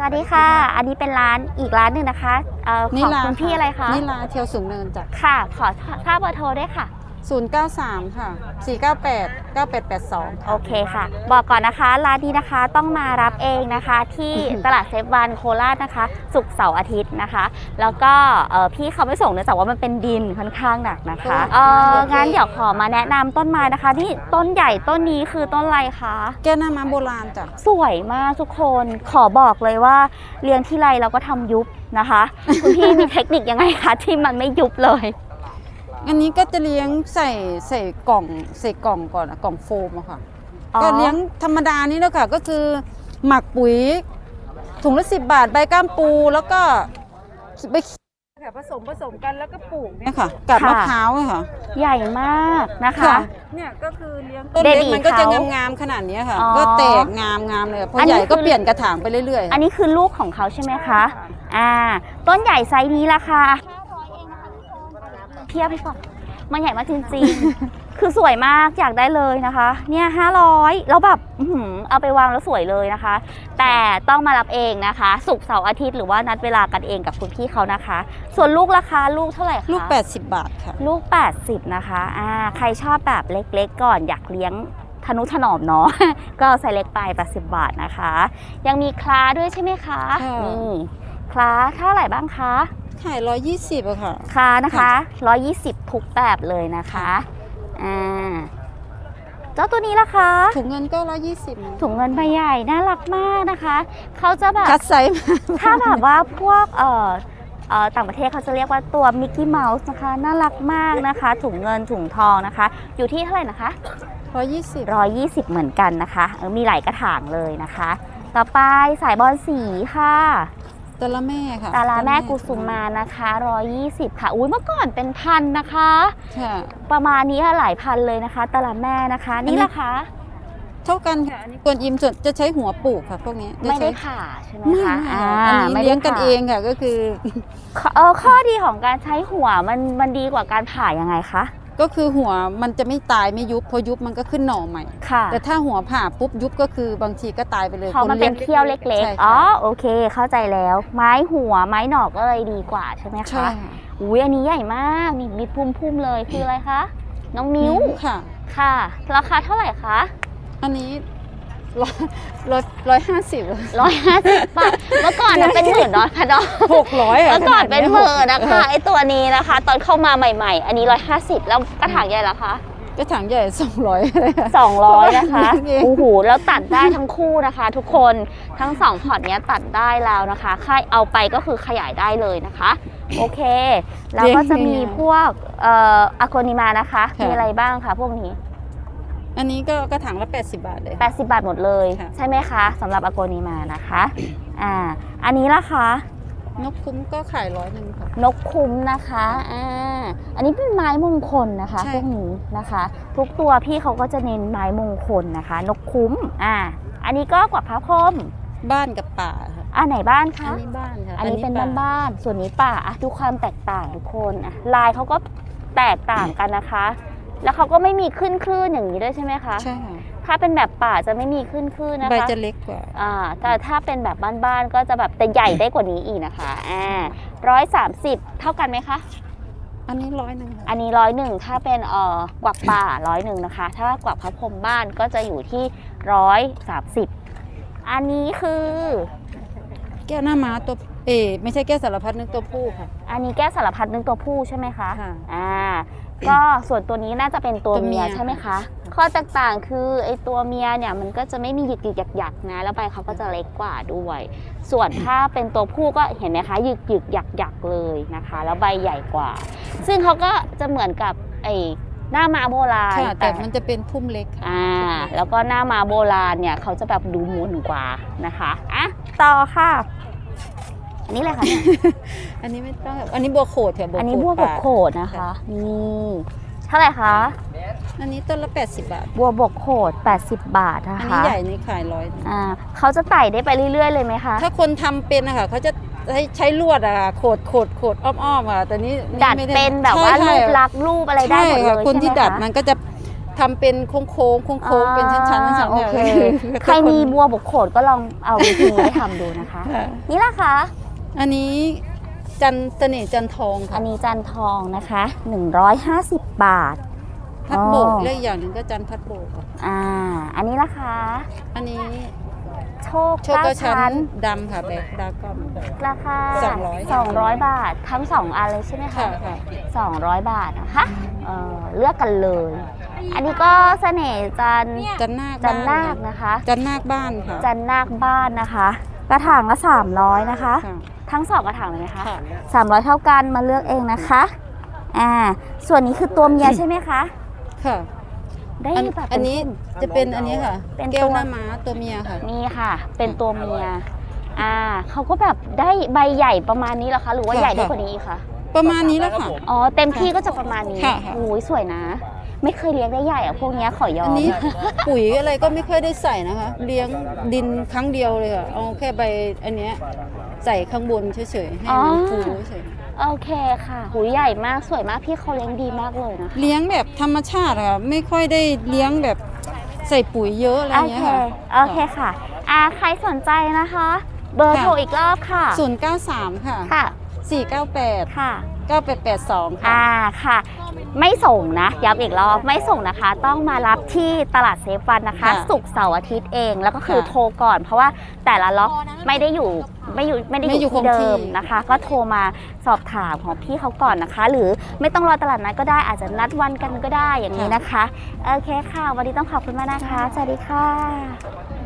สวัสดีค่ะ อันนี้เป็นร้านอีกร้านหนึ่งนะคะเอ่อของลาคุณพี่อะไรคะนิลาเที่ยวสูงเนินจ้ะ ค่ะ ขอทราบเบอร์โทรด้วยค่ะ 093 ค่ะ 498 9882โอเคค่ะ บอกก่อนนะคะร้านนี้นะคะต้องมารับเองนะคะ ที่ตลาดเซฟวันโคราชนะคะศุกร์เสาร์อาทิตย์นะคะ แล้วก็เอ่อพี่เขาไม่ส่งเนื่องจากว่ามันเป็นดินค่อนข้างหนักนะคะเอองั้นเดี๋ยวขอมาแนะนำต้นไม้นะคะนี่ต้นใหญ่ต้นนี้คือต้นอะไรคะ แก้วหน้าม้าโบราณจ้ะ สวยมากทุกคนขอบอกเลยว่าเลี้ยงที่ไรเราก็ทำยุบนะคะ คุณพี่มีเทคนิคยังไงคะที่มันไม่ยุบเลย อันนี้ก็จะเลี้ยงใส่ใส่กล่องใส่กล่องก่อนอะกล่องโฟมอะค่ะ อ๋อ ก็เลี้ยงธรรมดานี่แหล้วค่ะ ก็คือหมักปุ๋ย ถุงละสิบบาทใบก้ามปูแล้วก็ใบค่ะผสมผสมกันแล้วก็ปลูกเนี่ยค่ะกัดมะพร้าวอะค่ะ ใหญ่มากนะคะ ค่ะ เนี่ยก็คือเลี้ยงต้นเล็กเบบีมันก็จะเขางามๆขนาดเนี้ยค่ะ อ๋อก็แตกงามงามเลยพออนนี้ใหญ่ก็คือ เปลี่ยนกระถางไปเรื่อยๆอันนี้คือลูกของเขาใช่ไหมคะ อ่า ต้นใหญ่ไซส์นี้ราคา เทียบให้ก่อนมันใหญ่มากจริงๆ คือสวยมากอยากได้เลยนะคะ เนี่ยห้าร้อยแล้วแบบอื้อหือเอาไปวางแล้วสวยเลยนะคะ แต่ต้องมารับเองนะคะศุกร์เสาร์อาทิตย์หรือว่านัดเวลากันเองกับคุณพี่เขานะคะ ส่วนลูกราคาลูกเท่าไหร่คะลูก 80 บาทค่ะ ลูก 80 นะคะอ่าใครชอบแบบเล็กๆ ก่อนอยากเลี้ยงทนุถนอมเนาะก็ใส่เล็กไป 80 บาทนะคะ ยังมีคลาด้วยใช่ไหมคะค่ะนี่คลาเท่าไหร่บ้างคะ ขาย120อะค่ะคลานะคะ120ทุกแบบเลยนะคะอ่าเจ้าตัวนี้ล่ะคะถุงเงินก็120นะถุงเงินใบใหญ่น่ารักมากนะคะเขาจะแบบคัดไซส์มาถ้าแบบว่าพวกเอ่อเอ่อต่างประเทศเขาจะเรียกว่าตัวมิกกี้เมาส์นะคะน่ารักมากนะคะ ถุงเงินถุงทองนะคะ อยู่ที่เท่าไหร่นะคะ120 120เหมือนกันนะคะเออมีหลายกระถางเลยนะคะ ต่อไปสายบอลสีค่ะ ตะละแม่ค่ะตาลาแม่กุสุมานะคะ120 ค่ะอุ้ยเมื่อก่อนเป็นพันนะคะค่ะประมาณนี้หลายพันเลยนะคะตาลาแม่นะคะนี่ละคะเท่ากันค่ะอันนี้กวนอิมส่วนจะใช้หัวปลูกค่ะพวกนี้จะไม่ได้ใช้ผ่าใช่ไหมไม่คะไม่อ่าค่ะอันนี้ไม่ได้เลี้ยงกันผ่าเองค่ะก็คือข้อเออข้อดีของการใช้หัวมันมันดีกว่าการผ่ายังไงคะ ก็คือหัวมันจะไม่ตายไม่ยุบพอยุบมันก็ขึ้นหน่อใหม่ ค่ะแต่ถ้าหัวผ่าปุ๊บยุบก็คือบางทีก็ตายไปเลยเพราะมันคเป็นเขี้ยวเล็ก ใช่ๆอ๋อโอเค เข้าใจแล้ว ไม้หัวไม้หนอกก็เลยดีกว่าใช่ไหมใช่คะอุ้ยอันนี้ใหญ่มากนี่มีพุ่มๆเลยคืออะไรคะน้องมิ้วค่ะ ค่ะ ราคาเท่าไหร่คะอันนี้ ร้อยร้อยร้อยห้าสิบร้อยห้าสิบบาทเมื่อก่อนนะเป็นหมื่นเนาะค่ะเนาะหกร้อยเมื่อก่อนเป็นหมื่นนะคะไอตัวนี้นะคะ ตอนเข้ามาใหม่ ๆ อันนี้ร้อยห้าสิบแล้วกระถางใหญ่เหรอคะก็ถังใหญ่สองร้อยอะไรค่ะ200 นะคะเองโอ้โห แล้วตัดได้ทั้งคู่นะคะ ทุกคน ทั้งสองพอร์ตเนี้ยตัดได้แล้วนะคะ ค่ายเอาไปก็คือขยายได้เลยนะคะ โอเค แล้วก็จะมีพวกเอ่ออะโกนิมานะคะ มีอะไรบ้างคะพวกนี้ อันนี้ก็กระถางละ 80 บาทเลย 80 บาทหมดเลย ค่ะ ใช่ไหมคะสำหรับอะโกนิมานะคะ อ่า อันนี้ล่ะคะ นกคุ้มก็ขายร้อยหนึ่งค่ะ นกคุ้มนะคะ อ่า อันนี้เป็นไม้มงคลนะคะใช่ พวกนี้นะคะ ทุกตัวพี่เขาก็จะเน้นไม้มงคลนะคะ นกคุ้ม อ่า อันนี้ก็กวักพระพรหมบ้านกับป่าค่ะอันไหนบ้านคะ อันนี้บ้านค่ะอันนี้เป็นป่บ้านๆส่วนนี้ป่าอะดูความแตกต่างทุกคนอะลายเขาก็แตกต่างกันนะคะ แล้วเขาก็ไม่มีขึ้นคลื่นอย่างนี้ด้วยใช่ไหมคะใช่ค่ะถ้าเป็นแบบป่าจะไม่มีขึ้นคลื่นนะใบคะจะเล็กกว่าอ่าแต่ถ้าเป็นแบบบ้านๆก็จะแบบแต่ใหญ่ได้กว่านี้อีกนะคะอ่าร้อยสามสิบเท่ากันไหมคะอันนี้ร้อยหนึ่งค่ะอันนี้ร้อยหนึ่งถ้าเป็นเอ่อกวักป่าร้อยหนึ่งนะคะ ถ้ากวักพระพรหมบ้านก็จะอยู่ที่ร้อยสามสิบอันนี้คือ แก้วหน้าม้าตัวเออไม่ใช่แก้วสารพัดนึกตัวผู้ค่ะ อันนี้แก้วสารพัดนึงตัวผู้ใช่ไหมคะค่ะอ่าก็ส่วนตัวนี้น่าจะเป็นตัวตัวเมีเมียย ใช่ไหมคะ ข้อแตกต่างคือไอตัวเมียเนี่ยมันก็จะไม่มีหยึกหยึกหยักหยักๆนะแล้วใบเขาก็จะเล็กกว่าด้วย ส่วนถ้าเป็นตัวผู้ก็เห็นไหมคะหยึกหยึกหยักหยักๆเลยนะคะ แล้วใบใหญ่กว่า ซึ่งเขาก็จะเหมือนกับไอหน้ามาโบราณ ค่ะ แต่มันจะเป็นพุ่มเล็กค่ะ อ่าแล้วก็หน้ามาโบราณเนี่ยเขาจะแบบดูมุนกว่านะคะอะต่อค่ะ อันนี้เลยค่ะเนี่ยอันนี้ไม่ต้องอันนี้บัวโขดค่ะบัวอันโขดนี้บัวบกป่าโขดนะคะ นี่เท่าไหร่คะ อันนี้ต้นละ 80 บาท บัวบกโขด 80 บาทนะอันคะนี้ใหญ่นี่ขายร้อยอ่าเขาจะไต่ได้ไปเรื่อยๆ เลยไหมคะ ถ้าคนทำเป็นนะคะเขาจะใช้ใช้ลวดอะค่ะโขดโขดโขดอ้อมๆอะแต่นี้ดัดไม่ไเป็นแบบว่าใช่รูปใช่ลักษณ์รูปอะไรได้หมดเลยใช่ค่ะคนที่ใช่ไหมดัดคะมันก็จะทำเป็นโค้งๆโค้งๆเป็นชั้นๆชั้นอ่าๆโอเคนี่ยใครมีบัวบกโขดก็ลองเอาวิธีนี้ไปทำดูนะคะค่ะนี่ละคะ อันนี้จันเสน่ห์จันทองอัค่ะนนี้จันทองนะคะ 150 บาท พัดโบกอ๋อ และอีกอย่างหนึ่งก็จันพัดโบกค่ะอ่า อันนี้ละคะ อันนี้โชคโชคกระชั้ชั้นน ดำค่ะแบกดากอน ราคา200 200 บาททั้ง 2อันเลยใช่ไหมค่ะคะค่ะ 200 บาทนะคะเอ่อเลือกกันเลย อันนี้ก็เสน่ห์จันจันนาคจันนาคบ้นะคะ จันนาคบ้านค่ะจันนาคบ้านนะคะ กระถางละ300นะคะ ค่ะ ทั้งสองกระถางเลยไหมคะค่ะ300เท่ากันมาเลือกเองนะคะอ่าส่วนนี้คือตัวเมียใช่ไหมคะค่ะได้อันแบบอันนี้จะเป็นอันนี้ค่ะ เป็นแก้ตัววหน้าม้าตัวเมียค่ะ นี่ค่ะ เป็นตัวเมีย อ่าเขาก็แบบได้ใบใหญ่ประมาณนี้เหรอคะ หรือว่าค่ะ ใหญ่ได้ค่ะกว่านี้อีกคะ ประมาณนี้แล้วค่ะ อ๋อ เต็มที่ก็จะประมาณนี้ค่ะค่ะ โอ้ยสวยนะ ไม่เคยเลี้ยงได้ใหญ่อะพวกเนี้ยขอยออัมนนี้ ปุ๋ยอะไรก็ไม่ค่อยได้ใส่นะคะ เลี้ยงดินครั้งเดียวเลยค่ะเอาแค่ใบอันเนี้ยใส่ข้างบนเฉยๆให้มันฟูเฉยโอเคค่ะหูยใหญ่มากสวยมากพี่เขาเลี้ยงดีมากเลยนะคะเลี้ยงแบบธรรมชาติอะค่ะไม่ค่อยได้เลี้ยงแบบใส่ปุ๋ยเยอะอะไรโอเงี้เคยค่ะ โอเคค่ะอ่าใครสนใจนะคะ เบอร์ค่ะโทรอีกรอบค่ะศูนย์เก้าสามค่ะ ค่ะสี่เก้าแปดค่ะเก้าแปดแปดสองค่ะ อ่าค่ะ ไม่ส่งนะย้ำอีกรอบไม่ส่งนะคะ ต้องมารับที่ตลาดเซฟวันนะคะ ค่ะศุกร์เสาร์อาทิตย์เองแล้วก็คือค่ะโทรก่อน เพราะว่าแต่ละล็อกไม่ได้อยู่ไม่อยู่ไม่ได้อไม่อยู่ยู่ที่คงที่ เดิมนะคะ ก็โทรมาสอบถามของพี่เขาก่อนนะคะ หรือไม่ต้องรอตลาดนัดก็ได้อาจจะนัดวันกันก็ได้อย่างนี้นะคะโอเคค่ะ วันนี้ต้องขอบคุณมากนะคะสวัสดีค่ะ